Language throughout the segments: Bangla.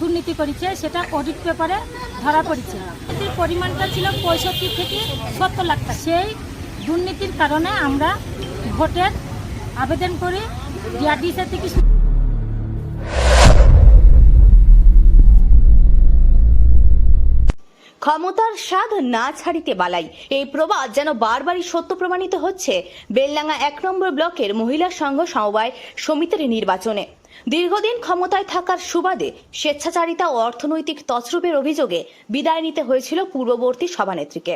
দুর্নীতি করেছে, সেটা অডিট পেপারে ধরা পড়েছে। পরিমাণটা ছিল পঁয়ষট্টি থেকে সত্তর লাখ টাকা। সেই দুর্নীতির কারণে আমরা ভোটের আবেদন করি ডিআরডিসি থেকে ক্ষমতার স্বাদ না ছাড়িতে বালাই। এই প্রবাদ যেন বারবারই সত্য প্রমাণিত হচ্ছে। বেলডাঙ্গা এক নম্বর ব্লকের মহিলা সংঘ সমবায় সমিতির নির্বাচনে। দীর্ঘদিন ক্ষমতায় থাকার সুবাদে স্বেচ্ছাচারিতা ও অর্থনৈতিক তছরূপের অভিযোগে বিদায় নিতে হয়েছিল পূর্ববর্তী সভানেত্রীকে।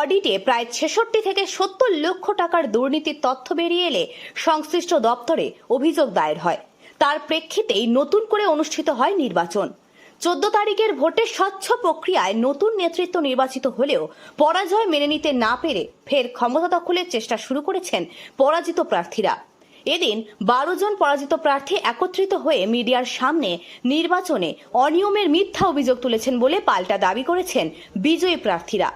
অডিটে প্রায় ছেষট্টি থেকে সত্তর লক্ষ টাকার দুর্নীতির তথ্য বেরিয়ে এলে সংশ্লিষ্ট দপ্তরে অভিযোগ দায়ের হয়। তার প্রেক্ষিতেই নতুন করে অনুষ্ঠিত হয় নির্বাচন। চোদ্দ তারিখের ভোটে স্বচ্ছ প্রক্রিয়ায় নতুন নেতৃত্ব নির্বাচিত হলেও পরাজয় মেনে নিতে না পেরে ফের ক্ষমতা দখলের চেষ্টা শুরু করেছেন পরাজিত প্রার্থীরা। এদিন বারো জন পরাজিত প্রার্থী একত্রিত হয়ে মিডিয়ার সামনে নির্বাচনে অনিয়মের মিথ্যা অভিযোগ তুলেছেন বলে পাল্টা দাবি করেছেন বিজয়ী প্রার্থীরা।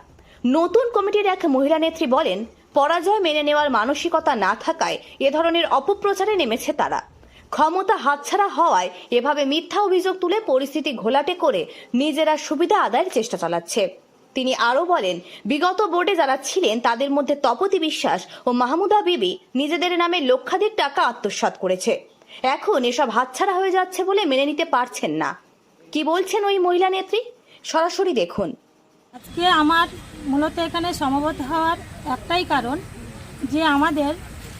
নতুন কমিটির এক মহিলা নেত্রী বলেন, পরাজয় মেনে নেওয়ার মানসিকতা না থাকায় এ ধরনের অপপ্রচারে নেমেছে তারা। ক্ষমতা হাতছাড়া হওয়ায় এভাবে মিথ্যা অভিযোগ তুলে পরিস্থিতি ঘোলাটে করে নিজেরা সুবিধা আদায়ের চেষ্টা চালাচ্ছে। তিনি আরও বলেন, বিগত বোর্ডে যারা ছিলেন তাদের মধ্যে তপতি বিশ্বাস ও মাহমুদা বিবি নিজেদের নামে লক্ষাধিক টাকা আত্মসাৎ করেছে। এখন এসব হাতছাড়া হয়ে যাচ্ছে বলে মেনে নিতে পারছেন না। কি বলছেন ওই মহিলা নেত্রী? সরাসরি দেখুন। আজকে আমার মূলত এখানে সমবেত হওয়ার একটাই কারণ যে আমাদের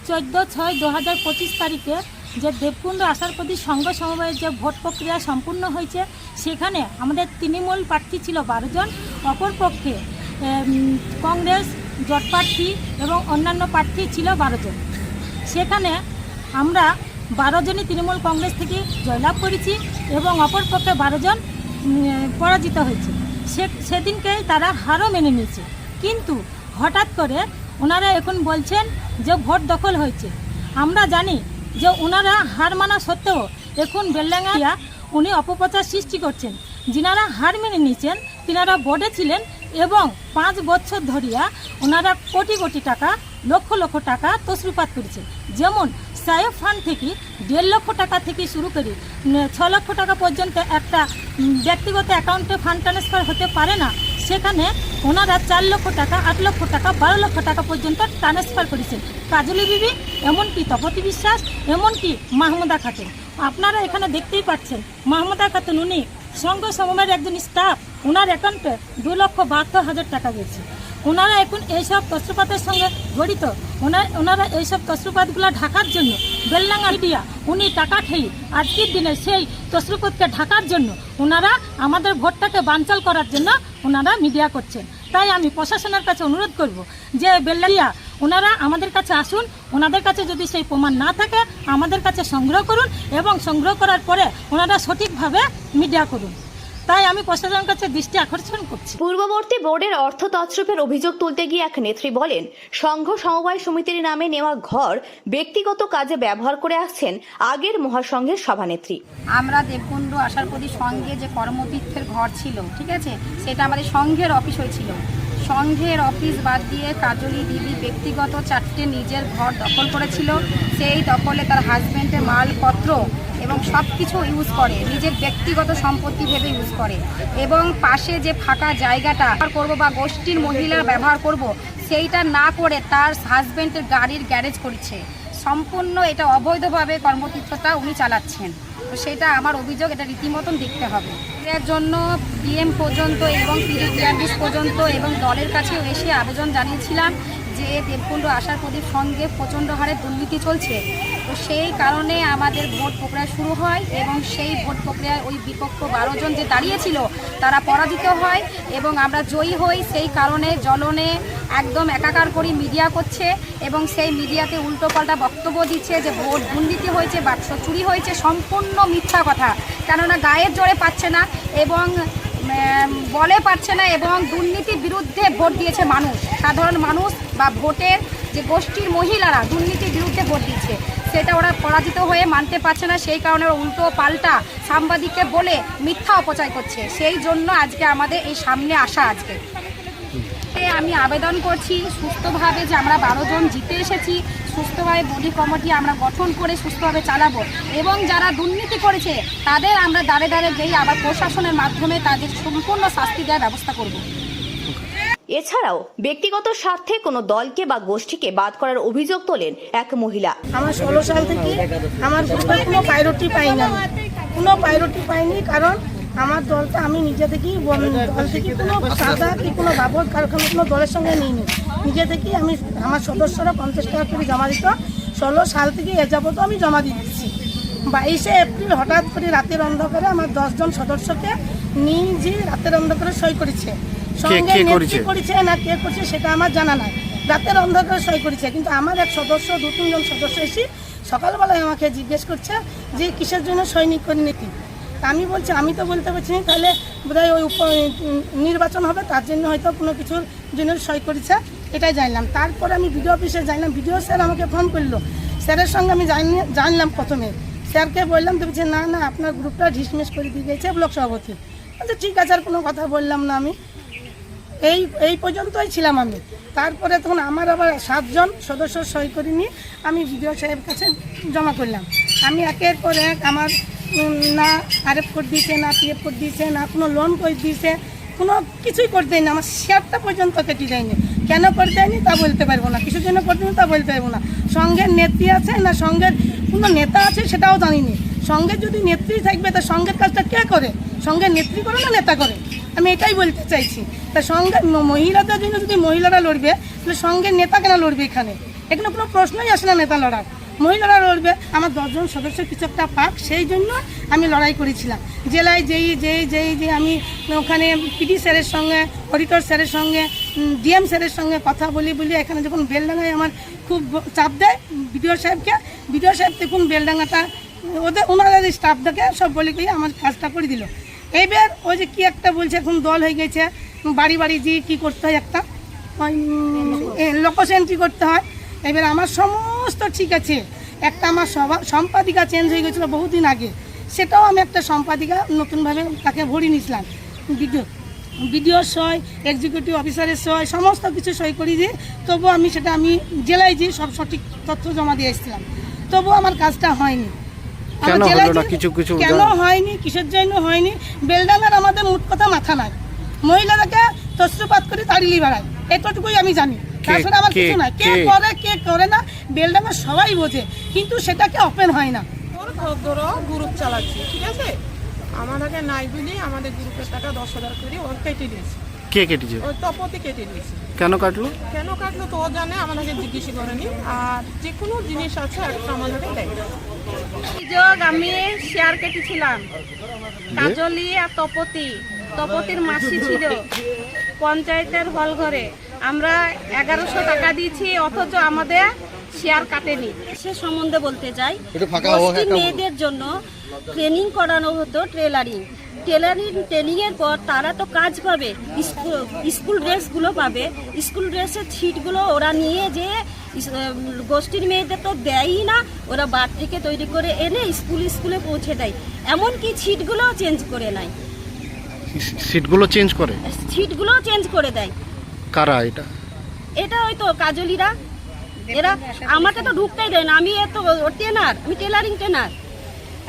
চোদ্দ ছয় দু হাজার পঁচিশ তারিখে যে দেবকুণ্ড আশারপতি সংঘ সমবায়ের যে ভোট প্রক্রিয়া সম্পূর্ণ হয়েছে, সেখানে আমাদের তৃণমূল প্রার্থী ছিল বারো জন। অপরপক্ষে কংগ্রেস, জট প্রার্থী এবং অন্যান্য প্রার্থী ছিল বারো জন। সেখানে আমরা বারো জনই তৃণমূল কংগ্রেস থেকে জয়লাভ করেছি এবং অপরপক্ষে বারো জন পরাজিত হয়েছে। সে, সেদিনকেই তারা হারও মেনে নিয়েছে। কিন্তু হঠাৎ করে ওনারা এখন বলছেন যে ভোট দখল হয়েছে। আমরা জানি যে ওনারা হার মানা সত্ত্বেও এখন বেলডাঙ্গা উনি অপপ্রচার সৃষ্টি করছেন। যিনারা হার মেনে নিয়েছেন তিনারা বোর্ডে ছিলেন এবং পাঁচ বছর ধরিয়া ওনারা কোটি কোটি টাকা, লক্ষ লক্ষ টাকা তসরুপাত করেছেন। যেমন সাহেব ফান্ড থেকে দেড় লক্ষ টাকা থেকে শুরু করে ছ লক্ষ টাকা পর্যন্ত একটা ব্যক্তিগত অ্যাকাউন্টে ফান্ড ট্রান্সফার হতে পারে না, সেখানে ওনারা চার লক্ষ টাকা, আট লক্ষ টাকা, বারো লক্ষ টাকা পর্যন্ত ট্রান্সফার করেছেন। কাজলি বিবি, এমনকি তপতি বিশ্বাস, এমনকি মাহমুদা খাতুন। আপনারা এখানে দেখতেই পাচ্ছেন, মাহমুদা খাতুন উনি সংঘ সমবায়ের একজন স্টাফ ওনার অ্যাকাউন্টে দু লক্ষ বাহাত্তর হাজার টাকা গেছে। ওনারা এখন এইসব তস্ত্রপাতের সঙ্গে জড়িত। ওনার ওনারা এইসব তস্ত্রপাতগুলো ঢাকার জন্য, বেলডাঙ্গা মিডিয়া, উনি টাকা খেয়ে আজকের দিনে সেই তস্ত্রপাতকে ঢাকার জন্য ওনারা আমাদের ভোটটাকে বানচাল করার জন্য ওনারা মিডিয়া করছেন। তাই আমি প্রশাসনের কাছে অনুরোধ করব যে বেল্লারিয়া ওনারা আমাদের কাছে আসুন ওনাদের কাছে যদি সেই প্রমাণ না থাকে, আমাদের কাছে সংগ্রহ করুন এবং সংগ্রহ করার পরে ওনারা সঠিকভাবে মিডিয়া করুন। তাই আমি প্রশাসনের কাছে দৃষ্টি আকর্ষণ করছি। পূর্ববর্তী বোর্ডের অর্থ তছরূপের অভিযোগ তুলতে গিয়ে এক নেত্রী বলেন সংঘ সমবায় সমিতির নামে নেওয়া ঘর ব্যক্তিগত কাজে ব্যবহার করে আসছেন আগের মহাসংঘের সভানেত্রী। আমরা দেবকুণ্ড আসার প্রতি সঙ্গে যে কর্মতীর্থের ঘর ছিল ঠিক আছে সেটা আমাদের সংঘের অফিস হয়েছিল। সংঘের অফিস বাদ দিয়ে কাজলি দিদি ব্যক্তিগত চারটে নিজের ঘর দখল করেছিল। সেই দখলে তার হাজব্যান্ডের মালপত্র এবং সব কিছু ইউজ করে, নিজের ব্যক্তিগত সম্পত্তি ভেবে ইউজ করে। এবং পাশে যে ফাঁকা জায়গাটা করব বা গোষ্ঠীর মহিলার ব্যবহার করব, সেইটা না করে তার হাজব্যান্ডের গাড়ির গ্যারেজ করছে। সম্পূর্ণ এটা অবৈধভাবে কর্মতীর্থটা উনি চালাচ্ছেন। তো সেটা আমার অভিযোগ, এটা রীতিমতন দেখতে হবে। এর জন্য ডিএম পর্যন্ত এবং পিডিপিআরডিস পর্যন্ত এবং দলের কাছেও এসে আবেদন জানিয়েছিলাম। যে দেবকুণ্ড আশার প্রদীপ সঙ্গে প্রচণ্ড হারে দুর্নীতি চলছে। তো সেই কারণে আমাদের ভোট প্রক্রিয়া শুরু হয় এবং সেই ভোট প্রক্রিয়ায় ওই বিপক্ষ বারো জন যে দাঁড়িয়েছিল, তারা পরাজিত হয় এবং আমরা জয়ী হই। সেই কারণে জলনে একদম একাকার করি মিডিয়া করছে এবং সেই মিডিয়াতে উল্টোপাল্টা বক্তব্য দিচ্ছে যে ভোট দুর্নীতি হয়েছে, বাক্স চুরি হয়েছে, সম্পূর্ণ মিথ্যা কথা। কেননা গায়ের জোরে পাচ্ছে না এবং বলে পারছে না এবং দুর্নীতির বিরুদ্ধে ভোট দিয়েছে মানুষ। সাধারণ মানুষ বা ভোটের যে গোষ্ঠীর মহিলারা দুর্নীতির বিরুদ্ধে ভোট দিচ্ছে, সেটা ওরা পরাজিত হয়ে মানতে পারছে না। সেই কারণে ওরা উল্টো পাল্টা সাংবাদিককে বলে মিথ্যা অপচয় করছে। সেই জন্য আজকে আমাদের এই সামনে আসা আজকে। আমি আবেদন করছি সুস্থভাবে যে আমরা বারো জন জিতে এসেছি। সুস্থভাবে বডি কমিটি আমরা গঠন করে সুস্থভাবে চালাবো। এবং যারা দুর্নীতি করেছে তাদের আমরা দাঁড়ে দাঁড়ে গিয়ে আবার প্রশাসনের মাধ্যমে তাদের সম্পূর্ণ শাস্তি দেওয়ার ব্যবস্থা করব। এছাড়াও ব্যক্তিগত স্বার্থে কোনো দলকে বা গোষ্ঠীকে বাদ করার অভিযোগ তোলেন এক মহিলা। আমার ষোলো সাল থেকে আমার গ্রুপে কোনো প্রায়োরিটি পাইনি কোনো প্রায়োরিটি পাইনি কারণ আমার দলটা আমি নিজে থেকেই দল থেকে কোনো সাদা কি কোনো বাবদ কারখানা কোনো দলের সঙ্গে নিইনি। নিজে থেকেই আমি আমার সদস্যরা পঞ্চাশ টাকা করে জমা দিত। ষোলো সাল থেকে এ যাবত আমি জমা দিয়ে দিচ্ছি। বাইশে এপ্রিল হঠাৎ করে রাতের অন্ধকারে আমার দশজন সদস্যকে নিজে রাতের অন্ধকারে সই করেছে। সঙ্গে নেত্রী করেছে? না কে করছে সেটা আমার জানা নাই। রাতের অন্ধকারে সই করেছে। কিন্তু আমার এক সদস্য দু তিনজন সদস্য এসে সকালবেলায় আমাকে জিজ্ঞেস করছে যে কিসের জন্য সৈনিক করে নীতি? তা আমি বলছি আমি তো বলতে পারছি না তাহলে বোধহয় ওই উপ নির্বাচন হবে তার জন্য হয়তো কোনো কিছুর জন্য সই করেছে। এটাই জানলাম। তারপরে আমি বিডিও অফিসে জানলাম বিডিও স্যার আমাকে ফোন করল। স্যারের সঙ্গে আমি জানলাম প্রথমে। স্যারকে বললাম তো বলছে না না, আপনার গ্রুপটা ডিসমিস করে দিয়ে গেছে ব্লক সভাপতি। আচ্ছা ঠিক আছে, আর কোনো কথা বললাম না আমি। এই এই পর্যন্তই ছিলাম আমি। তারপরে তখন আমার আবার সাতজন সদস্য সই করে নিয়ে আমি বিডিও সাহেব কাছে জমা করলাম। আমি একের পর এক আমার না আরএফ কোড দিয়েছে, না পিএফ কোড দিয়েছে, না কোনো লোন করে দিয়েছে, কোনো কিছুই করে দেয়নি। আমার শেয়ারটা পর্যন্ত কেটে দেয়নি কেন করে দেয়নি তা বলতে পারব না। কিছুর জন্য করে দেয়নি তা বলতে পারব না। সঙ্গের নেত্রী আছে না সঙ্গের কোনো নেতা আছে সেটাও জানিনি। সঙ্গে যদি নেত্রী থাকবে, তা সঙ্গের কাজটা কে করে? সঙ্গে নেত্রী করে না নেতা করে? আমি এটাই বলতে চাইছি। তা সঙ্গে মহিলাদের জন্য যদি মহিলারা লড়বে, তাহলে সঙ্গে নেতা কেন লড়বে এখানে? এখানে কোনো প্রশ্নই আসে না নেতা লড়ার। মহিলারা লড়বে। আমার দশজন সদস্য কিছু একটা পাক সেই জন্য আমি লড়াই করেছিলাম। জেলায় যেই যেই যেই যে আমি ওখানে পিডি স্যারের সঙ্গে অডিটর স্যারের সঙ্গে ডিএম স্যারের সঙ্গে কথা বলি বলি এখানে যখন বেলডাঙ্গায় আমার খুব চাপ দেয় বিডিও সাহেবকে, বিডিও সাহেব দেখুন বেলডাঙ্গাটা, ওদের ওনারা স্টাফ দেখে সব বলে গিয়ে আমার কাজটা করে দিল। এইবার ওই যে কি একটা বলছে, এখন দল হয়ে গেছে, বাড়ি বাড়ি গিয়ে কী করতে হয় একটা? লোকস এন্ট্রি করতে হয়। এবার আমার সমস্ত ঠিক আছে। একটা আমার সভা, সম্পাদিকা চেঞ্জ হয়ে গেছিল বহুদিন আগে। সেটাও আমি একটা সম্পাদিকা নতুনভাবে তাকে ভরি নিয়েছিলাম। বিডিও বিডিও সই এক্সিকিউটিভ অফিসারের সই সমস্ত কিছু সই করিয়ে দিয়ে তবুও আমি সেটা আমি জেলায় যেয়ে সব সঠিক তথ্য জমা দিয়ে এসেছিলাম। তবুও আমার কাজটা হয়নি। কেন? যে- হয়নি? কিসের জন্য হয়নি? বেলডাঙ্গার আমাদের মোট কথা মাথা নাই। মহিলাদেরকে তস্ত্রপাত করে তাড়িয়ে বেড়ায়। এতটুকুই আমি জানি। তাছাড়া আমার কে- কিছু না কে কে? করে কে করে না বেলডাঙ্গা সবাই বোঝে। কিন্তু সেটাকে ওপেন হয় না। ধরো গ্রুপ চালাচ্ছি ঠিক আছে? আমার আগে নাই বলি আমাদের গ্রুপের টাকা দশ হাজার করে ওর কেটে দিয়েছে। কে কেটেছে? ওই তপতি কেটে দিয়েছে। কেন কাটলো? কেন কাটলো তো ও জানে আমাকে জিজ্ঞেস করেনি। আর যে কোনো জিনিস আছে একটা আমাদের দেয়। অভিযোগ আমি শেয়ার কেটেছিলাম। কাজলি আর তপতি। তপতির মাসি ছিল পঞ্চায়েতের হল ঘরে। আমরা এগারোশো টাকা দিয়েছি অথচ আমাদের শেয়ার কাটেনি। সে সম্বন্ধে বলতে চাই গোষ্ঠীর মেয়েদের জন্য ট্রেনিং করানো হতো ট্রেলারিং টেলারিং ট্রেনিংয়ের পর তারা তো কাজ পাবে স্কুল- স্কুল ড্রেসগুলো পাবে। স্কুল ড্রেসের ছিটগুলো ওরা নিয়ে যে গোষ্ঠীর মেয়েদের তো দেয়ই না ওরা বার থেকে তৈরি করে এনে স্কুল স্কুলে পৌঁছে দেয়। এমনকি ছিটগুলোও চেঞ্জ করে নেয়। সিটগুলো চেঞ্জ করে? ছিটগুলোও চেঞ্জ করে দেয়। কারা এটা? এটা হয়তো কাজলিরা। এরা আমাকে তো ঢুকতেই দেয় না। আমি এত টেনার আমি টেলারিং টেনার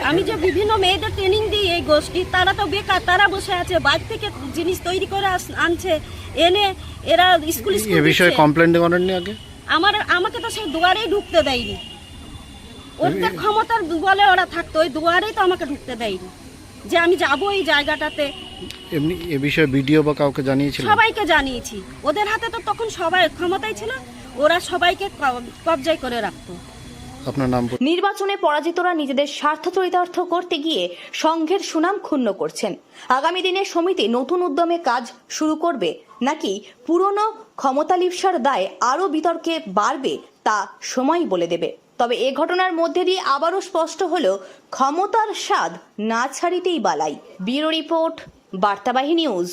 আমি যে বিভিন্ন মেয়েদের ট্রেনিং দিই এই গোষ্ঠী তারা তো বেকার তারা বসে আছে বাইরে থেকে জিনিস তৈরি করে আনছে এনে এরা স্কুল এ বিষয়ে কমপ্লেন করেননি আগে? আমার আমাকে তো সেই দুয়ারেই ঢুকতে দেয়নি। ওদের ক্ষমতার বলে ওরা থাকতো ওই দুয়ারেই তো আমাকে ঢুকতে দেয়নি। যে আমি যাব এই জায়গাটাতে। এমনি এ বিষয়ে ভিডিও বা কাউকে জানিয়েছিলেন সবাইকে জানিয়েছি। ওদের হাতে তো তখন সবাই ক্ষমতাই ছিল ওরা সবাইকে কবজায় করে রাখতো। আপনার নাম নির্বাচনে পরাজিতরা নিজেদের স্বার্থ চরিতার্থ করতে গিয়ে সংঘের সুনাম ক্ষুণ্ণ করছেন। আগামী দিনে সমিতি নতুন উদ্যমে কাজ শুরু করবে নাকি পুরনো ক্ষমতা লিপসার দায় আরও বিতর্কে বাড়বে তা সময় বলে দেবে। তবে এ ঘটনার মধ্যে দিয়ে আবারও স্পষ্ট হলো ক্ষমতার স্বাদ না ছাড়িতেই বালাই। Bureau report Bartabahi news.